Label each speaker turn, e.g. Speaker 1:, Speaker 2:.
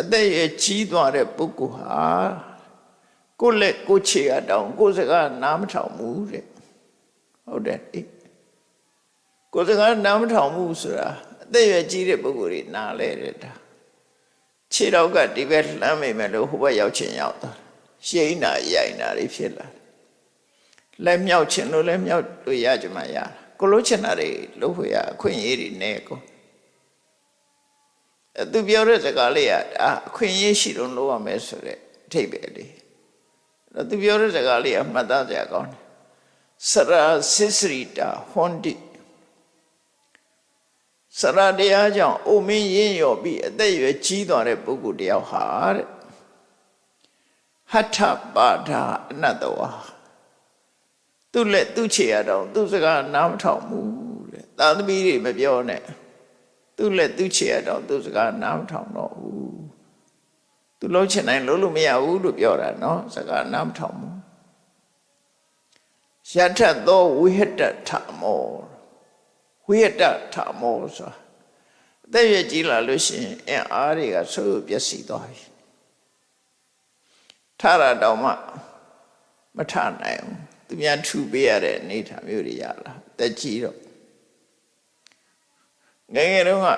Speaker 1: အသက်အရွယ်ကြီးသွားတဲ့ပုဂ္ဂိုလ်ဟာကိုယ့်လက်ကိုယ်ခြေအတောင်ကိုယ်စကားနားမထောင်ဘူးတဲ့ဟုတ်တယ်လေကိုယ်စကားနားမထောင်ဘူးဆိုတာအသက်အရွယ်ကြီးတဲ့ပုဂ္ဂိုလ်တွေနားလဲတဲ့ဒါခြေတော့ကဒီဘက်လှမ်းမိမယ်လို့ဟိုဘက်ရောက်ချင်ရောက်သွားရှိန်နာရိုင်နာတွေဖြစ်လာလက်မြောက်ချင်လို့လက်မြောက်လို့ရကြမှာရတာကိုလို့ချင်တာတွေလို့ဟိုရအခွင့်အရေးတွေနဲ့ကိုအဲ သူပြောတဲ့စကားလေးကဒါအခွင့်အရေးရှိတော့လုပ်ရမယ်ဆိုတဲ့အထိပ္ပယ်လေးအဲသူပြောတဲ့စကားလေးကမှတ်သားစရာကောင်းတယ်စရာစစ္စရိတာဟွန်တိစရာတရားကြောင့်အိုမင်းရင်းရော်ပြီးအသက်အရွယ်ကြီးသွားတဲ့ပုဂ္ဂိုလ်တယောက်ဟာတဲ့ဟထပါဒာအနတ္တဝါသူ့လက်သူ့ခြေရတော့သူ့စကားနားမထောင်ဘူးတဲ့သာသမီတွေမပြောနဲ့ သူ့လက်သူ့ခြေရတော့သူ့စကားနားမထောင်တော့ဘူးသူလုံးချင်တိုင်းလုံးလို့မရဘူးလို့ပြောတာနော်စကားနားမထောင်ဘူးယထသောဝိဟတထမောဝိဟတထမောဆိုအသက်ရွယ်ကြီးလာလို့ရှိရင်အင်အားတွေကဆိုးပျက်စီးသွားပြီထရတော့မှမထနိုင်ဘူးသူများထူပေးရတဲ့အနေထားမျိုးတွေရလာတက်ကြီးတော့ ငယ်ငယ်တုန်းက